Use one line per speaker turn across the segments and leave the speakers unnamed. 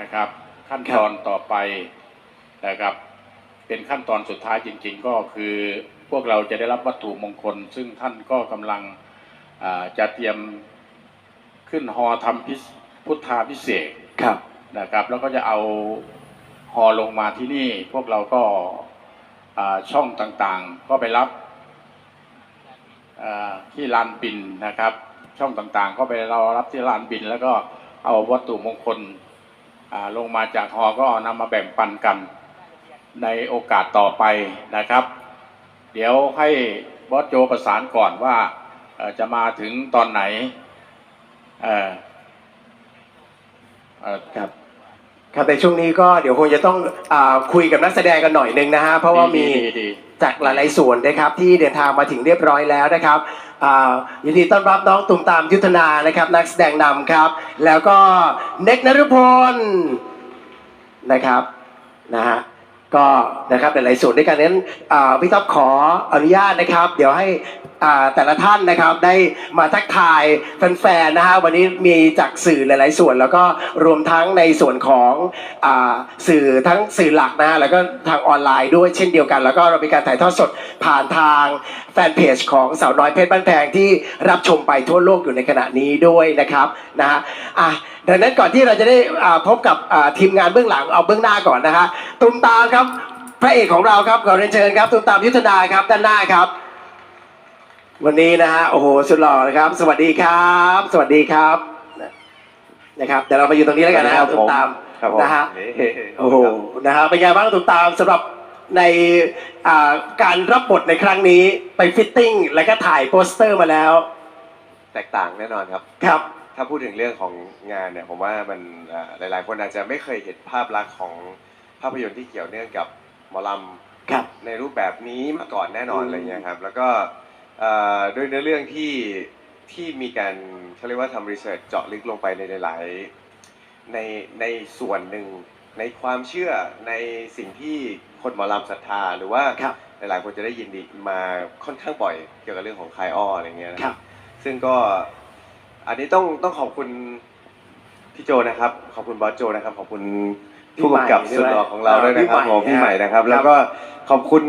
นะครับ ขั้นตอนต่อไปนะครับ เป็นขั้นตอนสุดท้ายจริง ๆ ก็คือพวกเราจะได้รับวัตถุมงคล ซึ่งท่านก็กำลังอ่าจะเตรียมขึ้นฮอทำพิสพุทธาพิเศษก
ครับ
นะครับ แล้วก็จะเอาฮอลงมาที่นี่ พวกเราก็อ่าช่องต่างๆ ก็ไปรับอ่าที่ลานบินนะครับ ช่องต่างๆ ก็ไปเรารับที่ลานบิน แล้วก็เอาวัตถุมงคลอ่า ลงมาจากฮอก็เอานำมาแบ่งปันกันในโอกาสต่อไปนะครับ เดี๋ยวให้บอสโจประสานก่อนว่าเอ่อจะมาถึงตอนไหนเอ่อเอ่อ
ครับครับในช่วงนี้ก็เดี๋ยวคงจะต้องอาคุยกับนักแสดงกันหน่อยหนึงนะฮะเพราะว่ามี
ดีดีดี
จากหลายๆส่วนนะครับที่เดินทางมาถึงเรียบร้อยแล้วนะครับอ่า ยินดีต้อนรับน้องตุ่มตามยุทธนานะครับ นักแสดงนำครับ แล้วก็เน็กนฤพลนะครับนะฮะ ก็นะครับหลายๆส่วนด้วยกันนั้นพี่ท็อปขออนุญาตนะครับ เดี๋ยวให้แต่ละท่านนะครับได้มาทักทายแฟนๆนะฮะวันนี้มีจากสื่อหลาย ๆ ส่วน แล้วก็รวมทั้งในส่วนของอสื่อทั้งสื่อหลักนะฮะแล้วก็ทางออนไลน์ด้วยเช่นเดียวกัน แล้วก็เรามีการถ่ายทอดสดผ่านทางแฟนเพจของสาวน้อยเพชรบ้านแพงที่รับชมไปทั่วโลกอยู่ในขณะนี้ด้วยนะครับนะฮะอะ ดังนั้นก่อนที่เราจะได้อ่าพบกับอ่าทีมงานเบื้องหลังเอาเบื้องหน้าก่อนนะฮะตุ้มตามครับพระเอกของเราครับขอเรียนเชิญครับตุ้มตามยุทธนาครับด้านหน้าครับ วันนี้นะฮะโอ้โหสุดหล่อนะครับ สวัสดีครับ สวัสดีครับนะครับเดี๋ยวเรามาอยู่ตรงนี้แล้วกันนะครับตุ้มตาม
ครับผม
นะฮะ
นี่
โอ้โหนะฮะเป็นไงบ้างตุ้มตามสำหรับในอ่าการรับบทในครั้งนี้ไปฟิตติ้งแล้วก็ถ่ายโปสเตอร์มาแล้ว
แตกต่างแน่นอนครับ
ครับ
ถ้าพูดถึงเรื่องของงานเนี่ยผมว่ามันอ่าหลาย ๆ คนอาจจะไม่เคยเห็นภาพลักษณ์ของภาพยนตร์ที่เกี่ยวเนื่องกับหมอล
ครับำ
ในรูปแบบนี้มาก่อนแน่นอน
อืม
อะไรเงี้ยครับแล้วก็อ่าด้วยเนื้อเรื่องที่ที่มีการเขาเรียกว่าทำรีเสิร์ชเจาะลึกลงไปในหลายๆในในส่วนหนึ่งในความเชื่อในสิ่งที่คนหมอลำศรัทธาหรือว่า
ครับ
หลายๆคนจะได้ยินดีมาค่อนข้างบ่อยเกี่ยวกับเรื่องของคายอ้ออะไรเงี้ยนะ
ค
ค
รั
รับบซึ่งก็ อันนี้ต้องต้องขอบคุณพี่โจนะครับ ขอบคุณบอสโจนะครับ ขอบคุณผู้กำกับสุดหล่อของเราด้วยนะครับผมพี่ใหม่นะครับ แล้วก็ขอบคุณ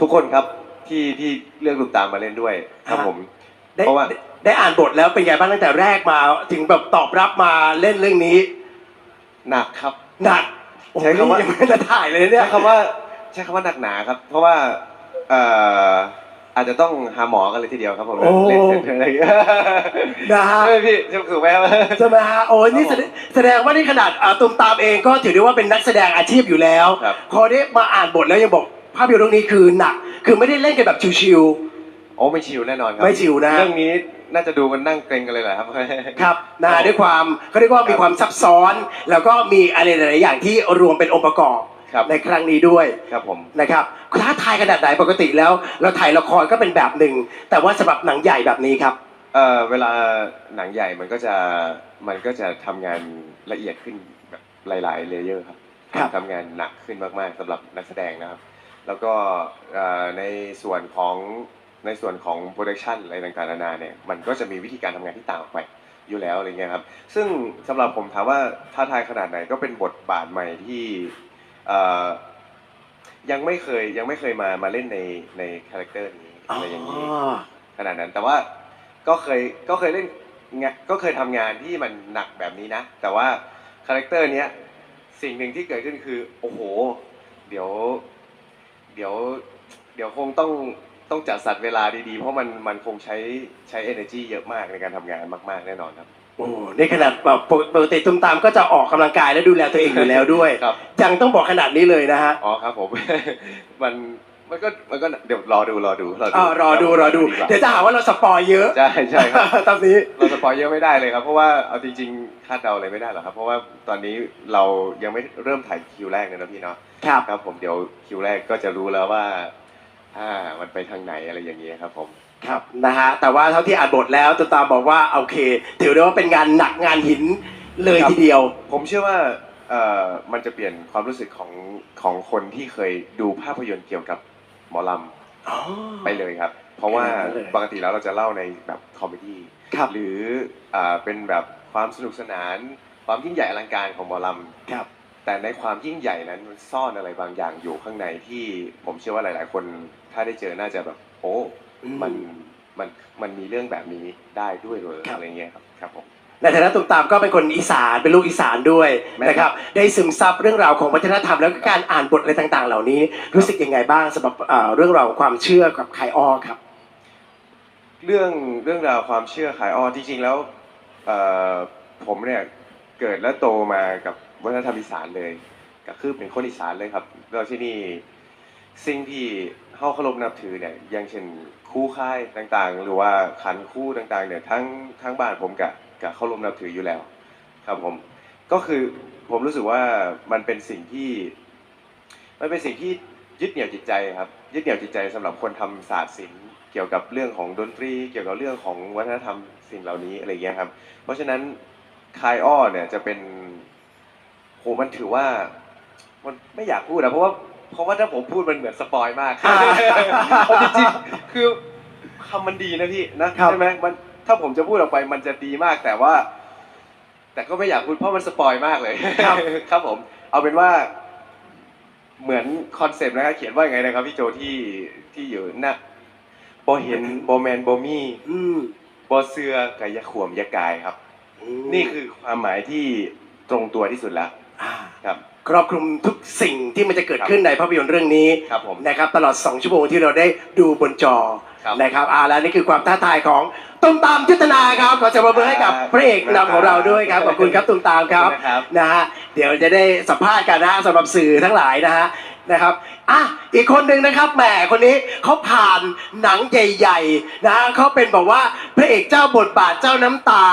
ทุกคนครับที่ที่เลือกลูกตามมาเล่นด้วยครับผม
ได้
เพราะว่า
ได้ได้อ่านบทแล้วเป็นไงบ้างตั้งแต่แรกมาถึงแบบตอบรับมาเล่นเรื่องนี้
หนักครับ
หนักโอ้โห
ใช้คำว่า
ยังไม่ได้ถ่ายเลยเนี่ย
ใช้คำว่าใช้คำว่าหนักหนาครับ เพราะว่าเอ่อ อาจจะต้องหาหมอกันเลยทีเดียวครับผม
โอ้
เล่นเสร็จอะไรอย่างเงี้ย
นะฮะ
ใช่ไหมพี่ใช่ถูกไหมครับ
ใช่ไหมฮะโอ้ยนี่แสดงแสดงว่านี่ขนาดอ่าตุมตามเองก็ถือได้ว่าเป็นนักแสดงอาชีพอยู่แล้ว
ครับ
พอได้มาอ่านบทแล้วยังบอกภาพยนตร์เรื่องนี้คือหนัก คือไม่ได้เล่นกันแบบชิว
โอ้ไม่ชิวแน่นอนครั
ไม่ชิวนะ
เรื่องนี้น่าจะดูกันนั่งเกรงกันเลยแหละครับ
ๆครับนะฮะด้วยความเขาเรียกว่ามีความซับซ้อน แล้วก็มีอะไรหลายๆอย่างที่รวมเป็นองค์ประกอบ
ครับ
ในครั้งนี้ด้วย
ครับผม
นะครับท้าทายขนาดไหนปกติแล้ว เราถ่ายละครก็เป็นแบบหนึ่งแต่ว่าสำหรับหนังใหญ่แบบนี้ครับ
เอ่อเวลาหนังใหญ่มันก็จะมันก็จะทำงานละเอียดขึ้นแบบหลายๆเลเยอร์ครับ
ครับ
ทำงานหนักขึ้นมากๆสำหรับนักแสดงนะครับ แล้วก็เอ่อในส่วนของในส่วนของโปรดักชันอะไรต่างๆนานาเนี่ยมันก็จะมีวิธีการทำงานที่ต่างออกไปอยู่แล้วอะไรเงี้ยครับ ซึ่งสำหรับผมถามว่าท้าทายขนาดไหนก็เป็นบทบาทใหม่ที่เอ่อ ยังไม่เคยยังไม่เคยมามาเล่นในในคาแรคเตอร์นี้อะไรอย่างนี้ขนาดนั้นแต่ว่าก็เคยก็เคยเล่นงานก็เคยทำงานที่มันหนักแบบนี้นะ แต่ว่าคาแรคเตอร์เนี้ยสิ่งหนึ่งที่เกิดขึ้นคือโอ้โห เดี๋ยว เดี๋ยว เดี๋ยวคงต้องต้องจัดสรรเวลาดีๆ เพราะมันมันคงใช้ใช้ energy เยอะมากในการทำงานมาก ๆ แน่นอนครับ
โอ้ในขนาดแบบปกติตุ้มตามก็จะออกกำลังกายและดูแลตัวเองอยู่แล้วด้วย
ครับ
ยังต้องบอกขนาดนี้เลยนะฮะ
อ๋อครับผมมันมันก็มันก็เดี๋ยวรอดูรอดูรอดู
อ่ารอดูรอดู
กว่า
เดี๋ยวจะหาว่าเราสปอยเยอะ
ใช่ใช่ครับ
ตอนนี้
เราสปอยเยอะไม่ได้เลยครับเพราะว่าเอาจริงๆคาดเดาอะไรไม่ได้หรอกครับ เพราะว่าตอนนี้เรายังไม่เริ่มถ่ายคิวแรกเลยนะพี่เนาะ
ครับ
ครับผมเดี๋ยวคิวแรกก็จะรู้แล้วว่าอ่ามันไปทางไหนอะไรอย่างเงี้ยครับผม
ครับนะฮะแต่ว่าเท่าที่อ่านบทแล้วตุ้มตามบอกว่าโอเค ถือได้ว่าเป็นงานหนักงานหินเลย
ครับ
ทีเดียว
ผมเชื่อว่าเอ่อมันจะเปลี่ยนความรู้สึกของของคนที่เคยดูภาพยนตร์เกี่ยวกับหมอลำไปเลยครับ เพราะว่า
ไปเลย
ปกติแล้วเราจะเล่าในแบบคอมเมดี้
ครับ
หรืออ่าเป็นแบบความสนุกสนาน ความยิ่งใหญ่อลังการของหมอล
ครับำ
แต่ในความยิ่งใหญ่นั้นมันซ่อนอะไรบางอย่างอยู่ข้างในที่ผมเชื่อว่าหลาย ๆ คนถ้าได้เจอน่าจะแบบโอ้
อื ม
มันมันมันมีเรื่องแบบนี้ได้ด้วยเลย
ครับ
อะไรเงี้ยครับครับผม
ในฐานะตุ่มตามก็เป็นคนอีสานเป็นลูกอีสานด้วย
แม่น
นะครับ ได้ซึมซับเรื่องราวของวัฒนธรรมแล้วก็การอ่านบทอะไรต่าง ๆ เหล่านี้ รู้สึกยังไงบ้างสำหรับเอ่อเรื่องราวของความเชื่อกับไคอ้อครับ
เรื่องเรื่องราวความเชื่อขายอ้อจริงๆแล้วเอ่อผมเนี่ยเกิดและโตมากับวัฒนธรรมอีสานเลยก็คือเป็นคนอีสานเลยครับแล้วที่นี่สิ่งที่เฮาเคารพนับถือเนี่ยอย่างเช่น คู่ค่ายต่างๆ หรือว่าขันคู่ต่างๆเนี่ยทั้งทั้งบ้านผมกับกับเคารพนับถืออยู่แล้ว ครับผมก็คือผมรู้สึกว่ามันเป็นสิ่งที่ มันเป็นสิ่งที่ยึดเหนี่ยวจิตใจครับยึดเหนี่ยวจิตใจสำหรับคนทำศาสตร์ศิลป์เกี่ยวกับเรื่องของดนตรี เกี่ยวกับเรื่องของวัฒนธรรมสิ่งเหล่านี้อะไรเงี้ยครับ เพราะฉะนั้นคายอ้อเนี่ยจะเป็นโหมันถือว่ามันไม่อยากพูดนะเพราะว่า เพราะว่าถ้าผมพูดมันเหมือนสปอยมาก
อ่า
เพราะจริงๆคือคำมันดีนะพี่นะครับใช่ไหมมันถ้าผมจะพูดออกไปมันจะดีมากแต่ว่า แต่ก็ไม่อยากพูดเพราะมันสปอยมากเลย
ครับ
ครับผม เอาเป็นว่า เหมือนคอนเซปต์นะครับเขียนว่าไงนะครับพี่โจที่ที่อยู่หน้าบอเห็นบอแมนบอมี่
อืม
บอเสือกับยาขวมยากายครับ นี่คือความหมายที่ตรงตัวที่สุดแล้วาครับ
ครอบคลุมทุกสิ่งที่มันจะเกิดขึ้นในภาพยนตร์เรื่องนี้
ครับผม
นะครับตลอด 2 ชั่วโมงที่เราได้ดูบนจอ
ครับ
นะครับอ่าแล้วนี่คือความท้าทายของตุ้มตามยุทธนาครับขอเสียงปรบมือให้กับพระเอกนำของเราด้วยครับขอบคุณครับตุ้มตามครับ
นะครับ
นะฮะเดี๋ยวจะได้สัมภาษณ์กันนะฮะสำหรับสื่อทั้งหลายนะฮะนะครับอะอีกคนหนึ่งนะครับแหมคนนี้เขาผ่านหนังใหญ่ๆนะฮะเขาเป็นบอกว่าพระเอกเจ้าบทบาทเจ้าน้ำตา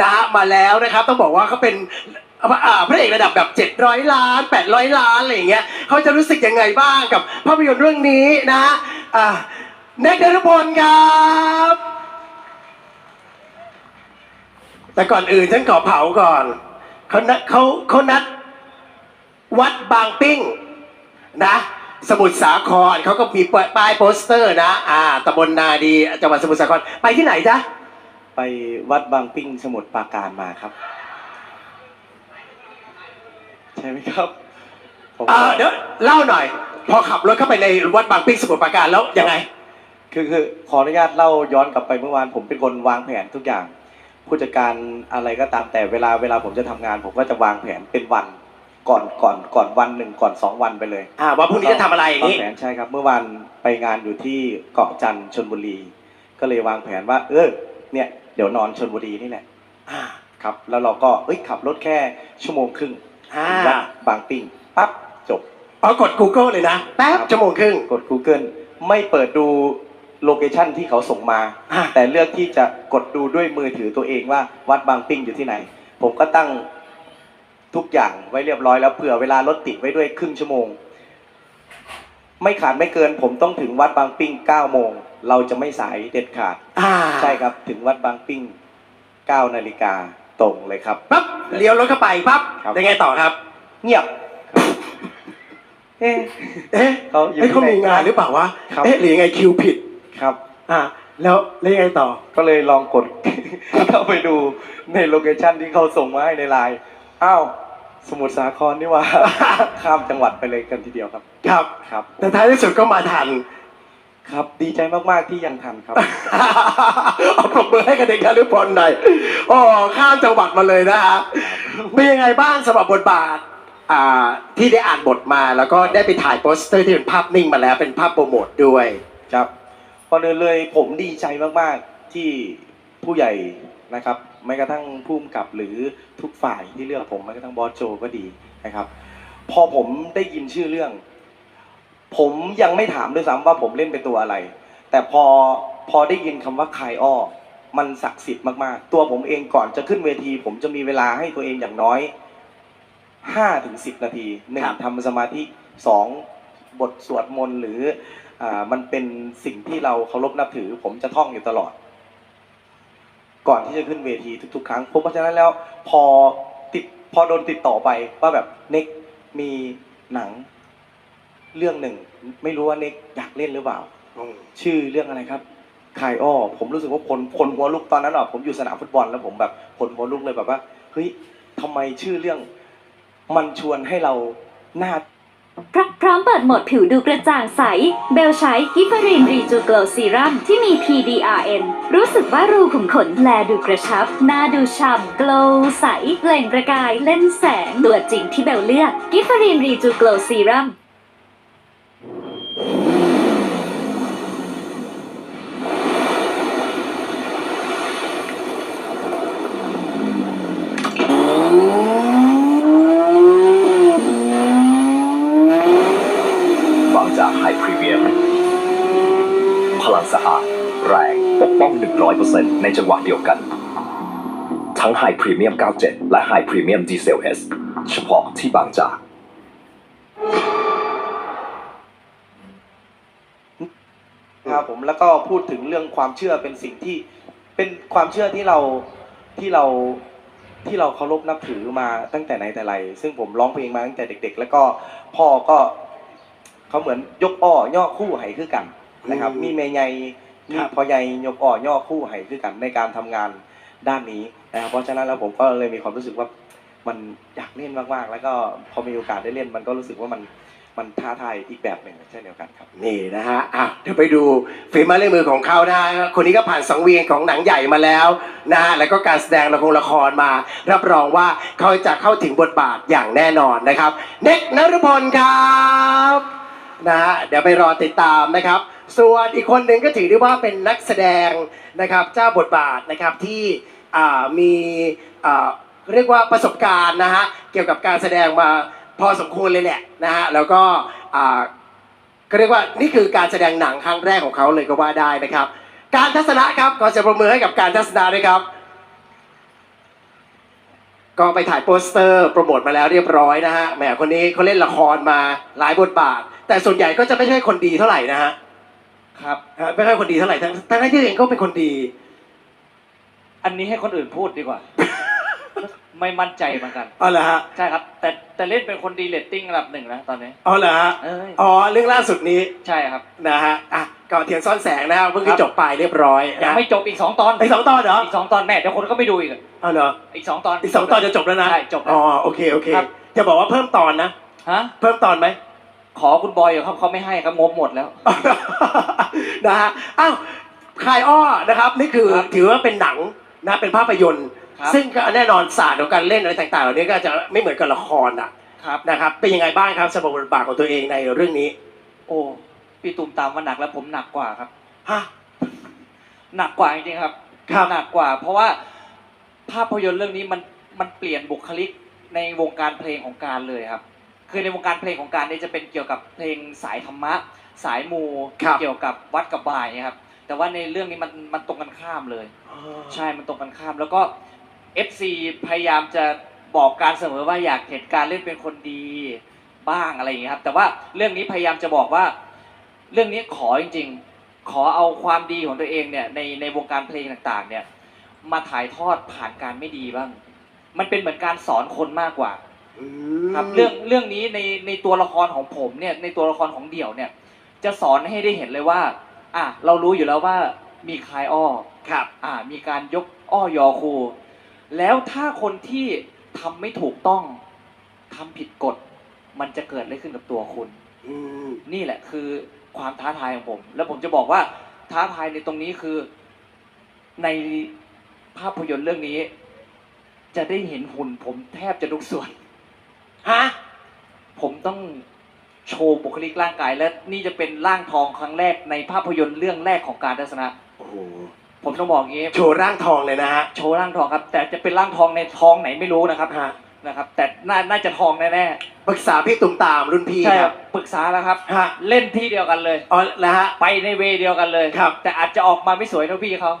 นะฮะมาแล้วนะครับ ต้องบอกว่าเขาเป็น อ่าพระเอกระดับแบบ 700 ล้าน 800 ล้านอะไรอย่างเงี้ยเขาจะรู้สึกยังไงบ้างกับภาพยนตร์เรื่องนี้นะฮะอ่าเนกนรพลครับแต่ก่อนอื่นฉันขอเผาก่อนเขานัดเขาเขานัด วัดบางปิ้งนะ สมุทรสาครเขาก็มีป้ายโปสเตอร์นะอ่าตำบลนาดีจังหวัดสมุทรสาครไปที่ไหนจ๊ะ
ไปวัดบางปิ้งสมุทรปราการมาครับ ใช่ไหมครับผม
เออเดี๋ยวเล่าหน่อย พอขับรถเข้าไปในวัดบางปิ้งสมุทรปราการแล้วยังไง
คือคือขออนุญาตเล่าย้อนกลับไปเมื่อวานผมเป็นคนวางแผนทุกอย่าง ผู้จัดการอะไรก็ตามแต่เวลาเวลาผมจะทำงาน ผมก็จะวางแผนเป็นวันก่อนก่อนก่อนวันหนึ่งก่อนสองวันไปเลย
อ่าว่าพรุ่งนี้จะทำอะไรอย่าง
วาง
นี้
แผนใช่ครับ เมื่อวานไปงานอยู่ที่เกาะจันทร์ชนบุรี ก็เลยวางแผนว่า เออเนี่ยเดี๋ยวนอนชนบุรีนี่แหละ
อ่า
ครับ แล้วเราก็เอ้ยขับรถแค่ชั่วโมงครึ่ง
อ่า
วัดบางปิ้งปั๊บจบ
อ๋อกด Google เลยนะแป๊บ
ครับ
ชั่วโมงครึ่ง
กด Google ไม่เปิดดูโลเคชันที่เขาส่งมา
อ่า
แต่เลือกที่จะกดดูด้วยมือถือตัวเองว่าวัดบางปิ้งอยู่ที่ไหน ผมก็ตั้งทุกอย่างไว้เรียบร้อยแล้วเผื่อเวลารถติดไว้ด้วยครึ่งชั่วโมง ไม่ขาดไม่เกิน ผมต้องถึงวัดบางปิ้ง9โมง เราจะไม่สายเด็ดขาด
อ่า
ใช่ครับถึงวัดบางปิ้ง9นาฬิกา ตรงเลยครับ
ปั๊บเลี้ยวรถเข้าไปปั๊บ
ครับ
ยังไงต่อครับ
เงียบครับเอ๊ะ
เอ๊ะ
เขาอยู่
เอ๊ะเขา
ที่ไหน
มีงานหรือเปล่าวะ
ครับ
เอ๊ะหรือยังไงคิวผิด
ครับ
อ่าแล้วแล้วยังไงต่อ
ก็เลยลองกด เข้าไปดูในโลเคชันที่เขาส่งมาให้ในไลน์อ้าวสมุทรสาครนี่หว่า ข้ามจังหวัดไปเลยกันทีเดียวครับ
ครับ
ครับ
แต่ท้ายที่สุดก็มาทัน
ครับ ดีใจมากๆที่ยังทันครับ
เอาปรบมือให้กับเด็กคาริพลหน่อยโอ้ข้ามจังหวัดมาเลยนะฮะเป็นยังไงบ้างสำหรับบทบาทอ่าที่ได้อ่านบทมาแล้วก็ได้ไปถ่ายโปสเตอร์ที่เป็นภาพนิ่งมาแล้วเป็นภาพโปรโมทด้วย
ครับก่อนอื่นเลยผมดีใจมากๆที่ผู้ใหญ่นะครับแม้กระทั่งผู้กำกับหรือทุกฝ่ายที่เลือกผมแม้กระทั่งบอสโจก็ดีนะครับ พอผมได้ยินชื่อเรื่อง ผมยังไม่ถามด้วยซ้ำว่าผมเล่นเป็นตัวอะไร แต่พอพอได้ยินคำว่าคายอ้อมันศักดิ์สิทธิ์มากๆ ตัวผมเองก่อนจะขึ้นเวที ผมจะมีเวลาให้ตัวเองอย่างน้อยห้าถึงสิบนาทีหนึ่ง
ครับ
ทำสมาธิสองบทสวดมนต์หรืออ่ามันเป็นสิ่งที่เราเคารพนับถือ ผมจะท่องอยู่ตลอด ก่อนที่จะขึ้นเวทีทุกๆ ครั้งเพราะฉะนั้นแล้วพอติดพอโดนติดต่อไปว่าแบบเน็กมีหนัง เรื่องหนึ่ง ไม่รู้ว่าเน็กอยากเล่นหรือเปล่าชื่อเรื่องอะไรครับคายอ้อผมรู้สึกว่าคนคนหัวลุกตอนนั้นอะผมอยู่สนามฟุตบอลแล้วผมแบบคนหัวลุกเลยแบบว่าเฮ้ยทำำไมชื่อเรื่องมันชวนให้เราหน้า
พรพร้อมเปิดโหมดผิวดูกระจ่างใส เบลใช้กิฟเฟอรินรีจูโกลซีรัมที่มี PDRN รู้สึกว่ารูขุมขนแลดูกระชับ หน้าดูฉ่ำโกลว์ใสเปล่งประกายเล่นแสง ตัวจริงที่เบลเลือกกิฟเฟอรินรีจูโกลซีรัม
บางจากไฮพรีเมียม พลัง สะอาด แรงปกป้อง 100%ในจังหวะเดียวกัน ทั้งไฮพรีเมียม97 และไฮพรีเมียมดีเซล S เฉพาะที่บางจาก
ครับผมแล้วก็พูดถึงเรื่องความเชื่อเป็นสิ่งที่เป็นความเชื่อที่เราที่เราที่เราเคารพนับถือมาตั้งแต่ไหนแต่ไร ซึ่งผมร้องเพลงมาตั้งแต่เด็ก ๆ แล้วก็พ่อก็เขาเหมือนยกอ้อย่อคู่ไหคือกัน นะครับ
อืม
มีแม่ใหญ่มี
ครับ
พ่อใหญ่ยกอ้อย่อคู่ไหคือกันในการทำงานด้านนี้นะครับเพราะฉะนั้นแล้วผมก็เลยมีความรู้สึกว่ามันอยากเล่นมากๆ แล้วก็พอมีโอกาสได้เล่นมันก็รู้สึกว่ามันมันท้าทายอีกแบบหนึ่งเช่นเดียวกันครับ
นี่นะฮะอะเดี๋ยวไปดูฝีไม้ลายมือของเขานะฮะคนนี้ก็ผ่านสังเวียนของหนังใหญ่มาแล้วนะฮะแล้วก็การแสดงละครละครมา รับรองว่าเขาจะเข้าถึงบทบาทอย่างแน่นอนนะครับ เน็กนฤพลครับนะฮะเดี๋ยวไปรอติดตามนะครับ ส่วนอีกคนหนึ่งก็ถือได้ว่าเป็นนักแสดงนะครับเจ้าบทบาทนะครับที่มีเรียกว่าประสบการณ์นะฮะเกี่ยวกับการแสดงมาพอสมควรเลยแหละนะฮะแล้วก็อ่าก็เรียกว่านี่คือการแสดงหนังครั้งแรกของเขาเลยก็ว่าได้นะครับ การทัศนะครับขอเสียงปรบมือให้กับการทัศนะด้วยครับ ก็ไปถ่ายโปสเตอร์โปรโมทมาแล้วเรียบร้อยนะฮะแหมคนนี้เขาเล่นละครมาหลายบทบาท แต่ส่วนใหญ่ก็จะไม่ใช่คนดีเท่าไหร่นะฮะ
ครับ
ฮะไม่ใช่คนดีเท่าไหร่ทั้งทั้งที่ตัวเองก็เป็นคนดี
อันนี้ให้คนอื่นพูดดีกว่า ไม่มั่นใจเหมือนกัน
อ๋อเหรอฮะ
ใช่ครับ แต่แต่เล่นเป็นคนดีเลตติ้งระดับหนึ่งนะตอนนี้
อ๋อเหรอฮะ
เอ้ย
อ๋อ เรื่องล่าสุดนี้
ใช่ครับ
นะฮะ อะก่อนเทียนซ่อนแสงนะครับเพิ่ง
ครั
จะ
บ
จบไปเรียบร้อย
ยัง
นะ
ไม่จบอีกสองตอน
ไอ้สองตอนเหรอ
อีกสองตอนแม่เดี๋ยวคนก็ไม่ดูอีกอะ
อ๋อเหรอ
อีกสองตอน
อีกสองตอนจะจบแล้วนะ
ใช่จบแล้ว
อ๋อ โอเค โอเค
ครับ
จะบอกว่าเพิ่มตอนนะ
ฮะ
เพิ่มตอนไหม
ขอคุณบอยอยู่ครับเขาไม่ให้ครับงบหมดแล้ว
นะฮะอ้าวคายอ้อนะครับ นี่คือ
ครับ
ถือว่าเป็นหนังนะเป็นภาพยนตร์
ครับ
ซึ่งก็แน่นอนศาสตร์ของการเล่นอะไรต่างๆเหล่านี้ก็จะไม่เหมือนกับละครอะ
ครับ
นะครับ เป็นยังไงบ้างครับสำหรับบทบาทของตัวเองในเรื่องนี้
โอ้พี่ตูมตามว่าหนักแล้วผมหนักกว่าครับ
ฮะ
หนักกว่าจริงๆครับ
ครับ
หนักกว่า เพราะว่าภาพยนตร์เรื่องนี้มันมันเปลี่ยนบุคลิกในวงการเพลงของการเลยครับ คือในวงการเพลงของการเนี่ยจะเป็นเกี่ยวกับเพลงสายธรรมะ สายมู
ครับ
เกี่ยวกับวัดกับบายเนี่ยครับแต่ว่าในเรื่องนี้มันมันตรงกันข้ามเลย ใช่ มันตรงกันข้าม แล้วก็ FC พยายามจะบอกการเสมอว่าอยากเห็นการเล่นเป็นคนดีบ้างอะไรอย่างเงี้ยครับ แต่ว่าเรื่องนี้พยายามจะบอกว่า เรื่องนี้ขอจริง ๆ ขอเอาความดีของตัวเองเนี่ยในในวงการเพลงต่างๆ เนี่ย มาถ่ายทอดผ่านการไม่ดีบ้าง มันเป็นเหมือนการสอนคนมากกว่า
อืม
ครับเรื่องเรื่องนี้ในในตัวละครของผมเนี่ยในตัวละครของเดี่ยวเนี่ย จะสอนให้ได้เห็นเลยว่า อะเรารู้อยู่แล้วว่ามีคลายอ้อ
ครับ
อ่า มีการยกอ้อยอครูแล้วถ้าคนที่ทำไม่ถูกต้องทำผิดกฎ มันจะเกิดอะไรขึ้นกับตัวคุณ
อืม
นี่แหละคือความท้าทายของผม แล้วผมจะบอกว่าท้าทายในตรงนี้คือ ในภาพยนตร์เรื่องนี้ จะได้เห็นหุ่นผมแทบจะทุกส่วน
ฮะ
ผมต้องโชว์บุคลิกร่างกาย และนี่จะเป็นร่างทองครั้งแรกในภาพยนตร์เรื่องแรกของการทัศนะ
โอ้โห
ผมต้องบอกอย่างนี้
โชว์ร่างทองเลยนะฮะ
โชว์ร่างทองครับ แต่จะเป็นร่างทองในทองไหนไม่รู้นะครับ
ฮะ
นะครับ แต่น่าน่าจะทองแน่
ปรึกษาพี่ตุ้มตามรุ่นพี่
ๆใช่
ค
ค
รั
รั
บบ
ปรึกษาแล้วครับ
ฮะ
เล่นที่เดียวกันเลย
อ๋อแล้วฮะ
ไปในเวย์เดียวกันเลย
ครับ
แต่อาจจะออกมาไม่สวยเท่าพี่เขา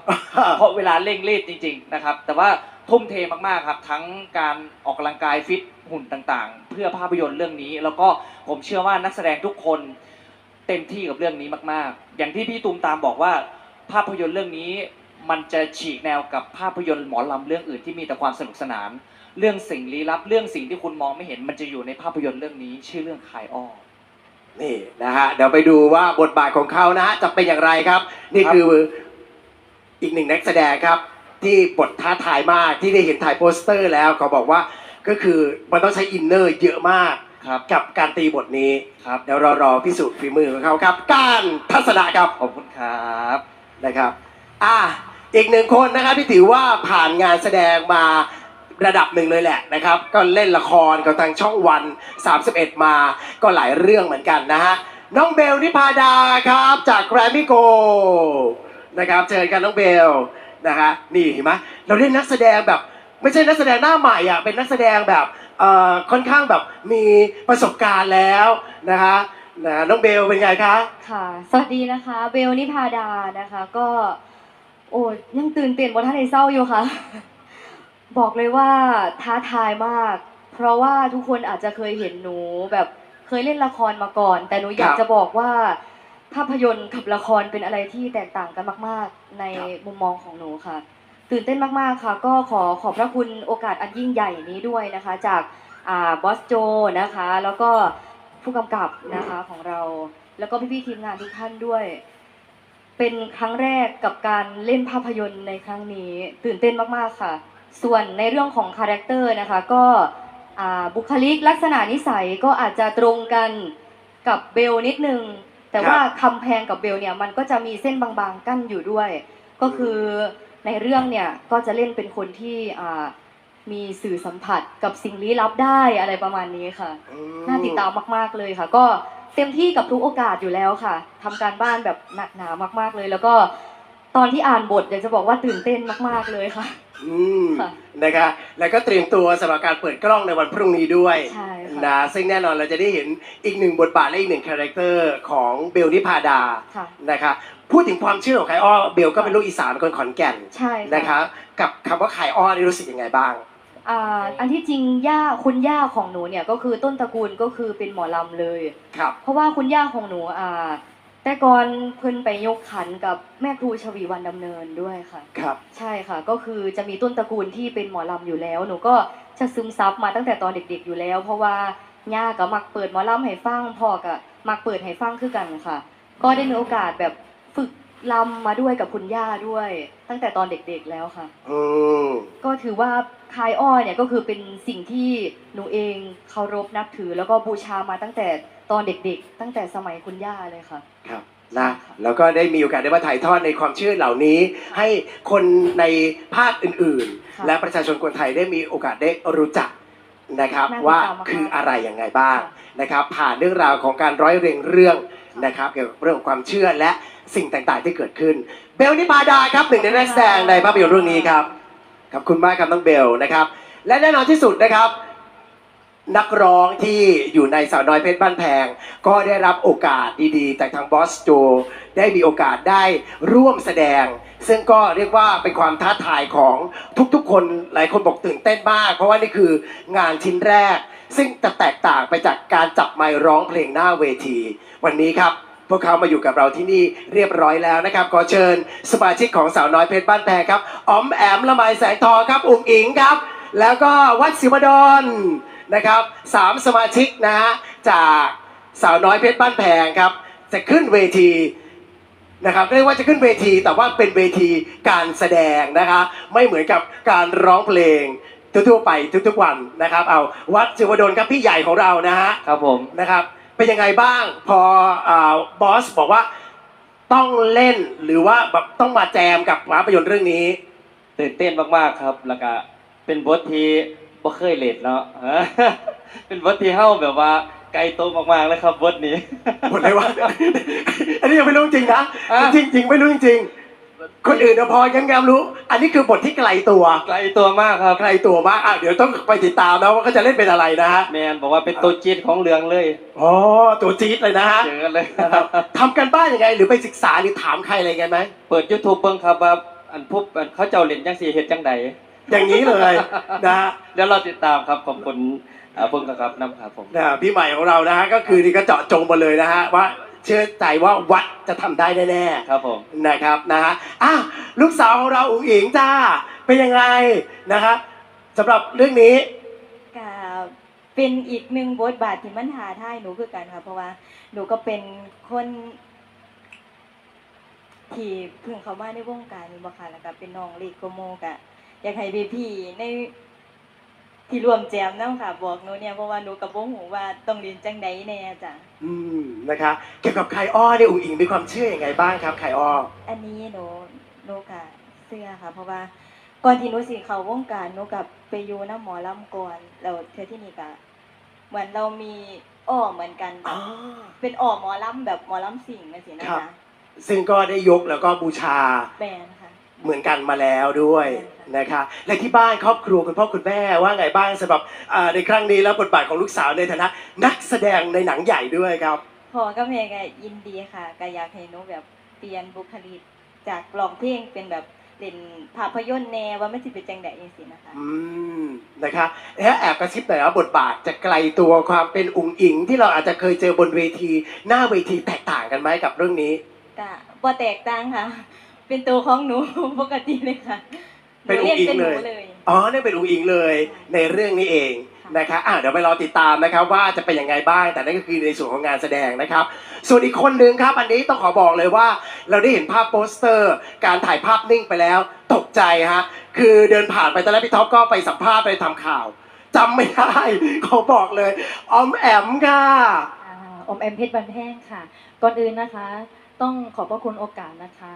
เพราะเวลาเร่งรีบจริง ๆ นะครับ แต่ว่า ทุ่มเทมากๆครับ ทั้งการออกกำลังกายฟิตหุ่นต่างๆ เพื่อภาพยนตร์เรื่องนี้ แล้วก็ผมเชื่อว่านักแสดงทุกคนเต็มที่กับเรื่องนี้มากๆ อย่างที่พี่ตูมตามบอกว่า ภาพยนตร์เรื่องนี้มันจะฉีกแนวกับภาพยนตร์หมอลำเรื่องอื่นที่มีแต่ความสนุกสนาน เรื่องสิ่งลี้ลับ เรื่องสิ่งที่คุณมองไม่เห็นมันจะอยู่ในภาพยนตร์เรื่องนี้ ชื่อเรื่องคายอ้อ
นี่นะฮะเดี๋ยวไปดูว่าบทบาทของเขานะฮะจะเป็นอย่างไรครับ นี่คืออีกหนึ่งนักแสดงครับ ที่บทท้าทายมากที่ได้เห็นถ่ายโปสเตอร์แล้วเขาบอกว่าก็คือมันต้องใช้อินเนอร์เยอะมาก
ครับ
กับการตีบทนี้
ครับ
เดี๋ยวรอรอพิสูจน์ฝีมือของเขาครับการทัศนะครับ
ขอบคุณครับ
นะครับอะอีกหนึ่งคนนะครับที่ถือว่าผ่านงานแสดงมาระดับหนึ่งเลยแหละนะครับ ก็เล่นละครกับทางช่องวัน 31 มาก็หลายเรื่องเหมือนกันนะฮะน้องเบลนิพาดาครับจากแกรมมี่โกนะครับเชิญกันน้องเบล นะฮะนี่เห็นไหมเราเล่นนักแสดงแบบ ไม่ใช่นักแสดงหน้าใหม่อะเป็นนักแสดงแบบเอ่อค่อนข้างแบบมีประสบการณ์แล้วนะคะนะน้องเบลเป็นไงคะ
ค่ะ สวัสดีนะคะ เบลนิพาดานะคะ ก็ โอ้ยังตื่นเต้นบนท่านในเศร้าอยู่ค่ะ บอกเลยว่าท้าทายมาก เพราะว่าทุกคนอาจจะเคยเห็นหนูแบบเคยเล่นละครมาก่อน แต่หนูอยาก
ครับ
จะบอกว่า ภาพยนตร์กับละครเป็นอะไรที่แตกต่างกันมาก ๆ ในมุมมองของหนูค่ะ ตื่นเต้นมากๆค่ะ ก็ขอขอบพระคุณโอกาสอันยิ่งใหญ่นี้ด้วยนะคะ จากอบอสโจนะคะ แล้วก็ผู้กำกับนะคะของเรา แล้วก็พี่ๆทีมงานทุกท่านด้วย เป็นครั้งแรกกับการเล่นภาพยนตร์ในครั้งนี้ ตื่นเต้นมากๆค่ะ ส่วนในเรื่องของคาแรคเตอร์นะคะ ก็บุคลิกลักษณะนิสัยก็อาจจะตรงกันกับเบลนิดนึง แต่ว่าคำแพงกับเบลเนี่ยมันก็จะมีเส้นบางๆกั้นอยู่ด้วย ก็คือในเรื่องเนี่ยก็จะเล่นเป็นคนที่อ่ามีสื่อสัมผัสกับสิ่งลี้ลับได้อะไรประมาณนี้ค่ะ น่าติดตามมากๆเลยค่ะ ก็เต็มที่กับทุกโอกาสอยู่แล้วค่ะทำการบ้านแบบหนักหนามากๆเลย แล้วก็ตอนที่อ่านบทอยากจะบอกว่าตื่นเต้นมาก ๆเลยค่ะ
อืม
ค่ะ
นะคะแล้วก็เตรียมตัวสำหรับการเปิดกล้องในวันพรุ่งนี้ด้วย
ใช่ค่ะ
นะซึ่งแน่นอนเราจะได้เห็นอีกหนึ่งบทบาทและอีกหนึ่งคาแรคเตอร์ของเบลนิพาดา
ค่ะ
นะคะพูดถึงความเชื่อของไคอ้อเบลก็เป็นลูกอีสานเป็นคนขอนแก่น
ใช่
นะคะกับคำว่าไคอ้อนี่รู้สึกยังไงบ้าง
อ่าอันที่จริงย่าคุณย่าของหนูเนี่ยก็คือต้นตระกูลก็คือเป็นหมอลำเลย
ครับ
เพราะว่าคุณย่าของหนูอ่า แต่ก่อนเพิ่นไปยกขันกับแม่ครูชวีวันดำเนินด้วยค่ะ
ครับ
ใช่ค่ะ ก็คือจะมีต้นตระกูลที่เป็นหมอลำอยู่แล้ว หนูก็จะซึมซับมาตั้งแต่ตอนเด็ก ๆ อยู่แล้ว เพราะว่าย่าก็มักเปิดหมอลำให้ฟังพ่อก็มักเปิดให้ฟังคือกันค่ะ ก็ได้มีโอกาสแบบฝึกลำมาด้วยกับคุณย่าด้วย ตั้งแต่ตอนเด็กๆแล้วค่ะ
อืม
ก็ถือว่าคายอ้อเนี่ยก็คือเป็นสิ่งที่หนูเองเคารพนับถือแล้วก็บูชามาตั้งแต่ ตอนเด็กๆ ตั้งแต่สมัยคุณย่าเลยค่ะ
ครับนะแล้วก็ได้มีโอกาสได้มาถ่ายทอดในความเชื่อเหล่านี้ ให้คนในภาคอื่น
ค่ะ
ๆและประชาชนคนไทยได้มีโอกาสได้รู้จักนะครับ
น่าติด
ว่า
ตามมากๆ
คืออะไรยังไงบ้าง
ค่ะ
นะครับ ผ่านเรื่องราวของการร้อยเรียงเรื่องนะครับเกี่ยวกับเรื่องของความเชื่อและสิ่งต่างๆที่เกิดขึ้น เบลนิพาดาครับหนึ่งในนักแสดงในภาพยนตร์เรื่องนี้ครับขอบคุณมากครับน้องเบลนะครับ และแน่นอนที่สุดนะครับ นักร้องที่อยู่ในสาวน้อยเพชรบ้านแพง ก็ได้รับโอกาสดีๆจากทางบอสโจได้มีโอกาสได้ร่วมแสดง ซึ่งก็เรียกว่าเป็นความท้าทายของทุกๆ คนหลายคนบอกตื่นเต้นมาก เพราะว่านี่คืองานชิ้นแรก ซึ่งจะแตกต่างไปจากการจับไมค์ร้องเพลงหน้าเวที วันนี้ครับ พวกเขามาอยู่กับเราที่นี่เรียบร้อยแล้วนะครับขอเชิญสมาชิกของสาวน้อยเพชรบ้านแพงครับอ๋อมแอมละไมแสงทองครับอุ๋งอิงครับ แล้วก็วัดศิวดลนะครับสามสมาชิกนะฮะจากสาวน้อยเพชรบ้านแพงครับ จะขึ้นเวทีนะครับเรียกว่าจะขึ้นเวทีแต่ว่าเป็นเวทีการแสดงนะคะไม่เหมือนกับการร้องเพลงทั่วๆไปทุกๆวันนะครับ เอาวัดศิวดลครับพี่ใหญ่ของเรานะฮะ
ครับผม
นะครับเป็นยังไงบ้างพอบอสบอกว่าต้องเล่นหรือว่าแบบต้องมาแจมกับภาพยนตร์เรื่องนี้
ตื่นเต้นมากๆครับ แล้วก็เป็นบทที่ บ่เคยเล่นเนาะ เป็นบทที่เฮาแบบว่าไกลโตวมากๆเลยครับบทนี้
หมดเลยว่าอันนี้ยังไม่รู้จริงนะ
อะ
จริงจริงๆไม่รู้จริงๆ คนอื่นนะพอยังแงมรู้ อันนี้คือบทที่ไกลตัว
ไกลตัวมากครับ
ไกลตัวมากอะเดี๋ยวต้องไปติดตามนะว่าเขาจะเล่นเป็นอะไรนะฮะ
แมนบอกว่าเป็นตัวจี๊ดของเรืองเลย
อ๋อ ตัวจี๊ดเลยนะฮะ
เจอกันเลย
นะครับทำกันบ้านยังไง หรือไปศึกษาหรือถามใครอะไรกันไหม
เปิด YouTube เบิ่งครับว่าอันพุบอันเขาเจ้าเล่นจังซี่เฮ็ดจังใด
อย่างนี้เลยนะฮะ
เดี๋ยวเราติดตามครับขอบคุณอ่าเพิ่งครับนำครับผม
นะพี่ใหม่ของเรานะฮะก็คือนี่ก็เจาะจงมาเลยนะฮะว่าเชื่อใจว่าวัดจะทำได้แน่
ครับผม
ๆนะครับนะฮะอ้าวลูกสาวของเราอุ๋งอิงจ้าเป็นยังไงนะครับสำหรับเรื่องนี้
ก็เป็นอีกหนึ่งบทบาทที่มันหาท่ายหนูคือกันค่ะ เพราะว่าหนูก็เป็นคนที่เพิ่งเข้ามาในวงการนี้บ่ค่ะแล้วก็เป็นน้องเล็กโกโมกะ อยากให้พี่ๆในที่รวมแจมน้ำค่ะ บอกหนูเนี่ยเพราะว่าหนูกับโบหูว่าต้องเรียนจังใดแน่จ้ะ
อืมนะคะเกี่ยวกับไข่อ้อเนี่ยอุ๋งอิงมีความเชื่อยังไงบ้างครับไข่อ้อ
อันนี้หนูหนูกับเสื้อค่ะ เพราะว่าก่อนที่หนูสิเข้าวงการหนูกับไปอยู่น้ำหมอลำก่อนแล้วเธอที่นี่ก็เหมือนเรามีอ้อเหมือนกัน
อ๋อ
เป็นอ้อหมอลำแบบหมอลำสิ่งนะสินะครับคะ
ซึ่งก็ได้ยกแล้วก็บูชา
แบรนด์ค่ะ
เหมือนกันมาแล้วด้วยนะคะ และที่บ้านครอบครัวคุณพ่อคุณแม่ว่าไงบ้างสำหรับอ่าในครั้งนี้แล้วบทบาทของลูกสาวในฐานะนักแสดงในหนังใหญ่ด้วยครับ
พ่อกับแม่ก็ยินดีค่ะก็อยากให้หนูแบบเปลี่ยนบุคลิกจากร้องเพลงเป็นแบบเล่นภาพยนตร์แนวว่าไม่สิเป็นจังใดจังซี่นะคะ
อืมนะคะแล้วแอบกระซิบหน่อยว่าบทบาทจะไกลตัวความเป็นอุ๋งอิง ที่เราอาจจะเคยเจอบนเวที หน้าเวทีแตกต่างกันไหมกับเรื่องนี้
ก็บ่แตกต่างค่ะ เป็นตัวของหนู ปกติเลยค่ะ
เป็นอุ๋งอิง
หนู
เลย
นเป็นหนูเลย
อ๋อนี่เป็นอุ๋งอิงเลยในเรื่องนี้เองนะคะอะเดี๋ยวไปรอติดตามนะครับว่าจะเป็นยังไงบ้าง แต่นั่นก็คือในส่วนของงานแสดงนะครับ ส่วนอีกคนนึงครับ อันนี้ต้องขอบอกเลยว่า เราได้เห็นภาพโปสเตอร์ การถ่ายภาพนิ่งไปแล้ว ตกใจฮะคือเดินผ่านไปตอนแรกพี่ท็อปก็ไปสัมภาษณ์ไปทำข่าวจำไม่ได้เขาบอกเลยออมแอมค่ะ
อ่าอมแอมเพชรบันแห้งค่ะ ก่อนอื่นนะคะ ต้องขอบพระคุณโอกาสนะคะ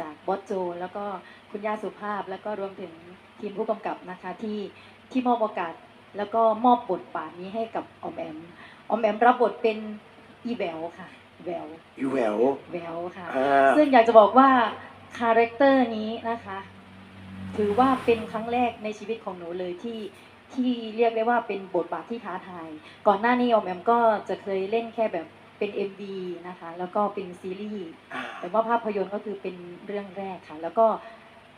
จากบอสโจ แล้วก็คุณย่าสุภาพ แล้วก็รวมถึงทีมผู้กำกับนะคะที่ที่มอบโอกาสแล้วก็มอบบทบาทนี้ให้กับออมแอมออมแอมรับบทเป็นอีแววค่ะแวว
อยู่แหวว
แววค่ะ
อ่า
ซึ่งอยากจะบอกว่าคาแรคเตอร์นี้นะคะ ถือว่าเป็นครั้งแรกในชีวิตของหนูเลยที่ที่เรียกได้ว่าเป็นบทบาทที่ท้าทาย ก่อนหน้านี้ออมแอมก็จะเคยเล่นแค่แบบ เป็น MV นะคะ แล้วก็เป็นซีรีส์
อ่า
แต่ว่าภาพยนตร์ก็คือเป็นเรื่องแรกค่ะ แล้วก็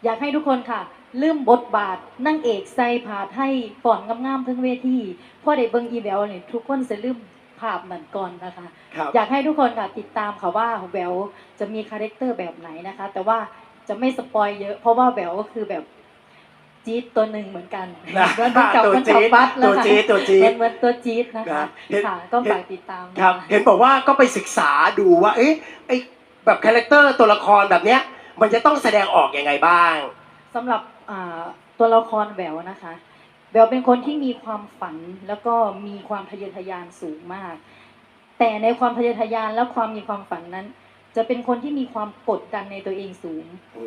อยากให้ทุกคนค่ะ ลืมบทบาทนั่งเอกใส่ผาไทยก่อนงามๆทั้งเวทีพอได้เบิ่งอีแววเนี่ยทุกคนจะลืมภาพนั้นก่อนนะคะ
ครับ
อยากให้ทุกคนค่ะติดตามค่ะว่าแววจะมีคาแรคเตอร์แบบไหนนะคะ แต่ว่าจะไม่สปอยเยอะ เพราะว่าแววก็คือแบบ จี๊ดตัวหนึ่งเหมือนกัน
นะ
เหมือนกับ
ตัว
มัน
จี๊
กับ
ด
บัสแล้
ตัว
ค่ะ
จี๊ดตัวจี๊
เหมื
ด
อนเหมือนตัวจี๊ดนะคะ
นะเห็น
ค่ะก็ฝากติดตาม
ครับะเห็นบอกว่าก็ไปศึกษาดูว่า เอ๊ะไอแบบคาแรคเตอร์ตัวละครแบบเนี้ย มันจะต้องแสดงออกยังไงบ้าง
สำหรับอ่าตัวละครแววนะคะแววเป็นคนที่มีความฝันแล้วก็มีความทะเยอทะยานสูงมาก แต่ในความทะเยอทะยานและความมีความฝันนั้น จะเป็นคนที่มีความกดดันในตัวเองสูง
โอ้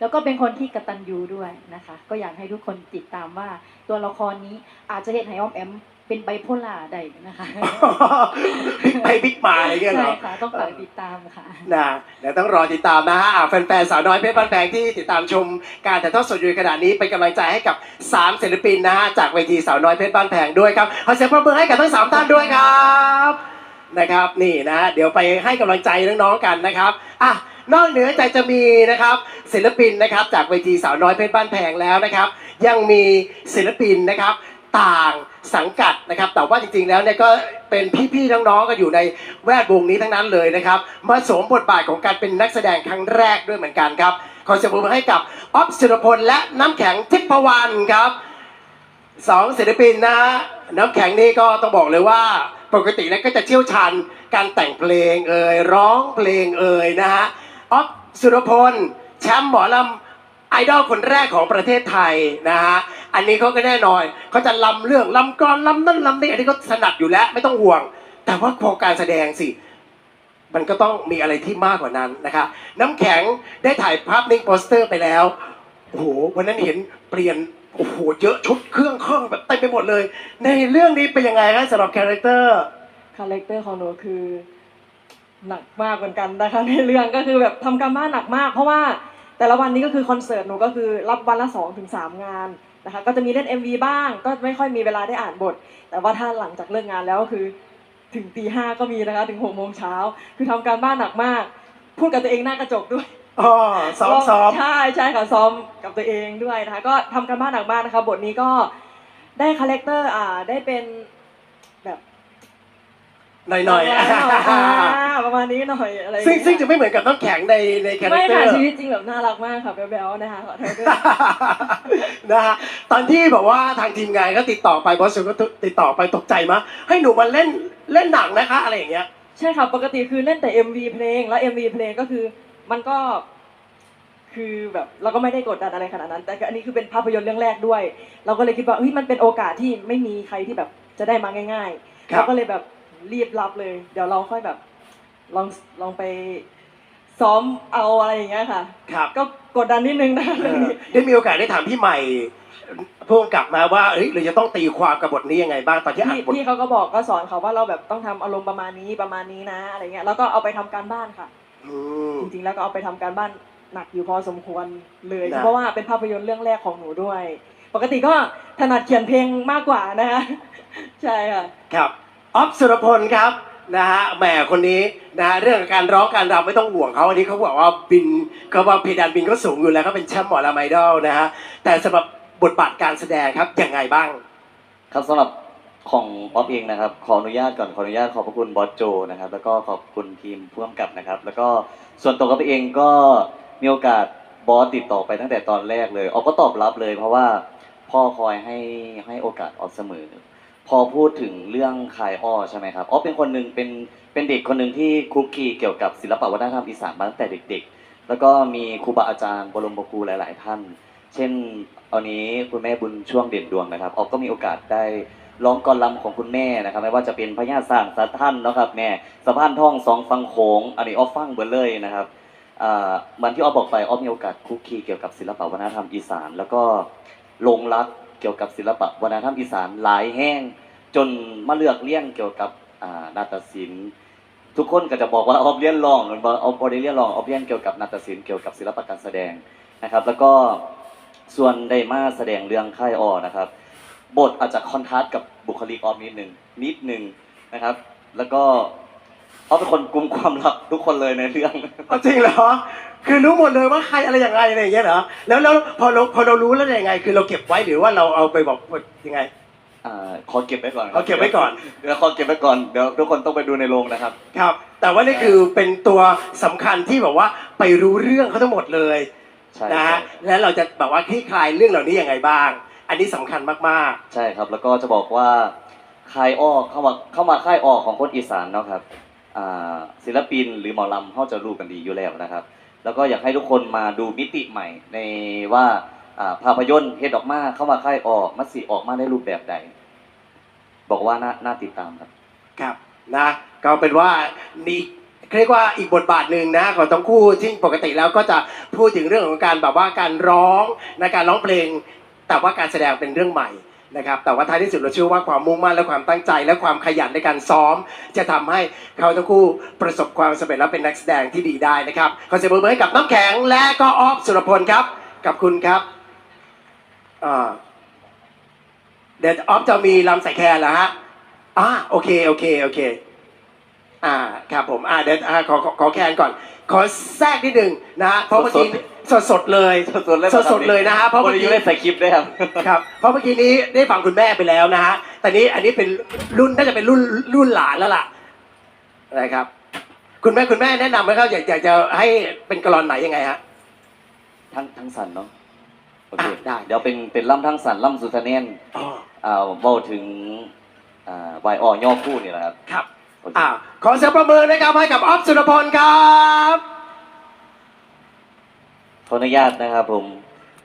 แล้วก็เป็นคนที่กระตันยูด้วยนะคะ ก็อยากให้ทุกคนติดตามว่าตัวละครนี้อาจจะเห็นไฮออมแอมเป็นไบโพล่าได้นะคะ
บิ๊กไปบิ๊กมาอะไรเงี้ยเหร
ใช่
อ
ค่ะต้องฝากติดตามค่ะ
นะเดี๋ยวต้องรอติดตามนะฮะอะแฟนๆสาวน้อยเพชรบ้านแพงที่ติดตามชมการถ่ายทอดสดอยู่ในขณะนี้เป็นกำลังใจให้กับ3ศิลปินนะฮะจากเวทีสาวน้อยเพชรบ้านแพงด้วยครับขอเสียงปรบมือให้กับทั้งสามท่านด้วยครับนะครับนี่นะฮะเดี๋ยวไปให้กำลังใจน้องๆกันนะครับอะ นอกเหนือจากจะมีนะครับศิลปินนะครับจากเวทีสาวน้อยเพชรบ้านแพงแล้วนะครับ ยังมีศิลปินนะครับต่างสังกัดนะครับ แต่ว่าจริงๆแล้วเนี่ยก็เป็นพี่ๆน้องๆก็อยู่ในแวดวงนี้ทั้งนั้นเลยนะครับมาสวมบทบาทของการเป็นนักแสดงครั้งแรกด้วยเหมือนกันครับขอเสียงปรบมือให้กับอ๊อฟสุรพลและน้ำแข็งทิพวรรณครับสองศิลปินนะฮะน้ำแข็งนี่ก็ต้องบอกเลยว่าปกติแล้วก็จะเชี่ยวชาญการแต่งเพลงเอ่ยร้องเพลงเอ่ยนะฮะ ออฟสุรพลแชมป์หมอลำไอดอลคนแรกของประเทศไทยนะฮะอันนี้เขาก็แน่นอนเขาจะลำเรื่องลำกรอนลำนั่นลำนี่อันนี้เขาถนัดอยู่แล้วไม่ต้องห่วง แต่ว่าพอการแสดงสิมันก็ต้องมีอะไรที่มากกว่านั้นนะคะ น้ำแข็งได้ถ่ายภาพนิ่งโปสเตอร์ไปแล้วโอ้โหวันนั้นเห็นเปลี่ยนโอ้โหเยอะชุดเครื่องเครื่องแบบเต็มไปหมดเลย ในเรื่องนี้เป็นยังไงครับสำหรับคาแรคเตอร์
คาแรคเตอร์ของหนูคือ หนักมากเหมือนกันนะคะในเรื่องก็คือแบบทำการบ้านหนักมาก เพราะว่าแต่ละวันนี้ก็คือคอนเสิร์ตหนูก็คือรับวันละสองถึงสามงานนะคะก็จะมีเล่น MV บ้าง ก็ไม่ค่อยมีเวลาได้อ่านบท แต่ว่าถ้าหลังจากเลิกงานแล้วก็คือถึงตีห้าก็มีนะคะถึงหกโมงเช้าคือทำการบ้านหนักมาก พูดกับตัวเองหน้ากระจกด้วย
อ๋อซ้อมซ้อม
ใช่ใช่ค่ะซ้อมกับตัวเองด้วยนะคะก็ทำการบ้านหนักมากนะคะบทนี้ก็ได้คาแรคเตอร์อ่าได้เป็นแบบ
หน่อยๆ
อ่าประมาณนี้หน่อยอะไรอย่า
ซึ่ง
เย
ซึ่งจะไม่เหมือนกับน้ำแข็งในในคาแร
ไม่
คเตอ
ค่ะ
ร์
ชีวิตจริงแบบน่ารักมากค่ะแบ๊วๆนะคะขอโทษด้วย
นะฮะตอนที่บอกว่าทางทีมงานก็ติดต่อไปบอสก็ติดต่อไปตกใจมะให้หนูมาเล่นเล่นหนังนะคะ อะไรอย่างเงี้ย
ใช่ค่ะปกติคือเล่นแต่ MV เพลงแล้ว MV เพลงก็คือมันก็ คือแบบเราก็ไม่ได้กดดันอะไรขนาดนั้น แต่ก็อันนี้คือเป็นภาพยนตร์เรื่องแรกด้วย เราก็เลยคิดว่าเฮ้ยมันเป็นโอกาสที่ไม่มีใครที่แบบจะได้มาง่าย
ค
ๆ
รับ
เราก็เลยแบบ รีบรับเลย เดี๋ยวเราค่อยแบบลองลองไปซ้อมเอาอะไรอย่างเงี้ยค่ะ
ครับ
ก็กดดันนิดนึงนะ
เอ
เรื่อง
อ
นี้
ได้มีโอกาสได้ถามพี่ใหม่พ่วงกลับมาว่าเอ้ยเราจะต้องตีความกับบทนี้ยังไงบ้างตอนที่อ่าน
พี่
บท
พี่เขาก็บอกก็สอนเขาว่าเราแบบต้องทำอารมณ์ประมาณนี้ประมาณนี้นะ อะไรเงี้ยแล้วก็เอาไปทำการบ้านค่ะ
อืม
จริงๆแล้วก็เอาไปทำการบ้านหนักอยู่พอสมควรเลย
นะ
เพราะว่าเป็นภาพยนตร์เรื่องแรกของหนูด้วย ปกติก็ถนัดเขียนเพลงมากกว่านะคะ ใช่ค่ะ
ครับ ออฟสุรพลครับนะฮะแหมคนนี้นะฮะเรื่องการร้องการรำไม่ต้องห่วงเขาอันนี้เขาบอกว่าบินเขาว่าเพดานบินเขาสูงอยู่แล้วเขาเป็นแชมป์หมอลำไอดอลนะฮะแต่สำหรับบทบาทการแสดงครับยังไงบ้าง
ครับสำหรับของป๊อปเองนะครับ ขออนุญาตก่อนขออนุญาตขอบพระคุณบอสโจนะครับ แล้วก็ขอบคุณทีมผู้กำกับนะครับ แล้วก็ส่วนตัวกับเองก็มีโอกาสบอสติดต่อไปตั้งแต่ตอนแรกเลยออกก็ตอบรับเลย เพราะว่าพ่อคอยให้ให้โอกาสออกเสมอ พอพูดถึงเรื่องคายอ้อใช่ไหมครับอ้อเป็นคนหนึ่งเป็นเป็นเด็กคนหนึ่งที่คุกคีเกี่ยวกับศิลปวัฒนธรรมอีสานมาตั้งแต่เด็ก ๆ แล้วก็มีครูบาอาจารย์บรมครูหลาย ๆ ท่าน เช่นตอนนี้คุณแม่บุญช่วงเด่นดวงนะครับออก็มีโอกาสได้ร้องกรลำของคุณแม่นะครับไม่ว่าจะเป็นพญาสร้างสะท่านนะครับแม่สะพานท่องสองฟังโขงอันนี้ออฟฟังเบอร์เลยนะครับเหมือนที่ออฟบอกไปออฟมีโอกาสคุกคีเกี่ยวกับศิลปวัฒนธรรมอีสาน แล้วก็ลงรัก เกี่ยวกับศิลปะวัฒนธรรมอีสานหลายแห้ง จนมาเลือกเลี้ยงเกี่ยวกับนาฏศิลป์ ทุกคนก็จะบอกว่าออฟเรียนรองหรือว่าออฟบ่ได้เรียนรองออฟเรียนเกี่ยวกับนาฏศิลป์เกี่ยวกับศิลปะการแสดงนะครับ แล้วก็ส่วนได้มาแสดงเรื่องค่ายออนะครับ บทอาจจะคอนทราสต์กับบุคลิกออฟนิดนึงนิดนึงนะครับ แล้วก็ ออฟเป็นคนกุมความลับทุกคนเลยในเรื่อง
เอาจริงเหรอ คือรู้หมดเลยว่าใครอะไรยังไงอะไรอย่างเงี้ยเหรอ แล้วแล้วพอเราพอเรารู้แล้วยังไง คือเราเก็บไว้หรือว่าเราเอาไปบอกยังไง
อ่าขอเก็บไว้ก่อนครับ
เอาเก็บไว้ก่อน
เดี๋ยวขอเก็บไว้ก่อน เดี๋ยวทุกคนต้องไปดูในโรงนะครับ
ครับ แต่ว่านี่คือเป็นตัวสำคัญที่แบบว่าไปรู้เรื่องเขาทั้งหมดเลย
ใช่
นะ
ครั
ฮะ
บ
แล้วเราจะแบบว่าคลี่คลายเรื่องเหล่านี้ยังไงบ้าง อันนี้สำคัญมาก
ใช่ครับ แล้วก็จะบอกว่าค่ายอ้อเข้ามาเข้ามาค่ายอ้อของคนอีสานเนาะครับอ่า ศิลปินหรือหมอลำเขาจะรู้กันดีอยู่แล้วนะครับ แล้วก็อยากให้ทุกคนมาดูมิติใหม่ในว่าภาพยนตร์เฮดออกมาเข้ามาค่ายอ้อมัสิออกมาในรูปแบบใด บอกว่าน่านาติดตามครับ
ครับนะก็เป็นว่านี่เรียกว่าอีกบทบาทหนึ่งนะของทั้งคู่ที่ปกติแล้วก็จะพูดถึงเรื่องของการแบบว่าการร้องในการร้องเพลง แต่ว่าการแสดงเป็นเรื่องใหม่ นะครับแต่ว่าท้ายที่สุดเราเชื่อว่าความมุ่งมั่นและความตั้งใจ และความขยันในการซ้อม จะทำให้เขาทั้งคู่ประสบความสำเร็จและเป็นนักแสดงที่ดีได้นะครับขอเสียงปรบมือให้กับน้ำแข็งและก็ออฟสุรพลครับกับคุณครับเดี๋ยวออฟจะมีลำใส่แคนเหรอฮะอ่าโอเคโอเคโอเคอ่าครับผมอ่าเดี๋ยวอ่าขอขอขอแคนก่อน ขอแทรกนิดหนึ่งนะฮะเพราะเมื่อกี้สดสดๆเลย
สดๆเลย
สดๆเลยนะฮะเพราะ
เพราะ
เมื่อ
อยู่
กี้
ในสคริปต์ด้วยครับ
ครับ เพราะเมื่อกี้นี้ได้ฟังคุณแม่ไปแล้วนะฮะแต่นี้อันนี้เป็นรุ่นน่าจะเป็นรุ่นรุ่นหลานแล้วล่ะนะครับ คุณแม่คุณแม่แนะนำไหมครับอยากอยากจะให้เป็นกรอนไหนยังไงฮะ
ทั้งทั้งสันเนาะโอเค
อะได้
เดี๋ยวเป็นเป็นล่ำทั้งสันล่ำสุดทะเนน
อ๋อ
อ่าเว้าถึงอ่าใบอ่อย่อคู่นี่แหละครับ
ครับ
โอเค
อ่าขอเสียงประมือนะครับให้กับออฟสุรพลครับ
ขออนุญาตนะครับผม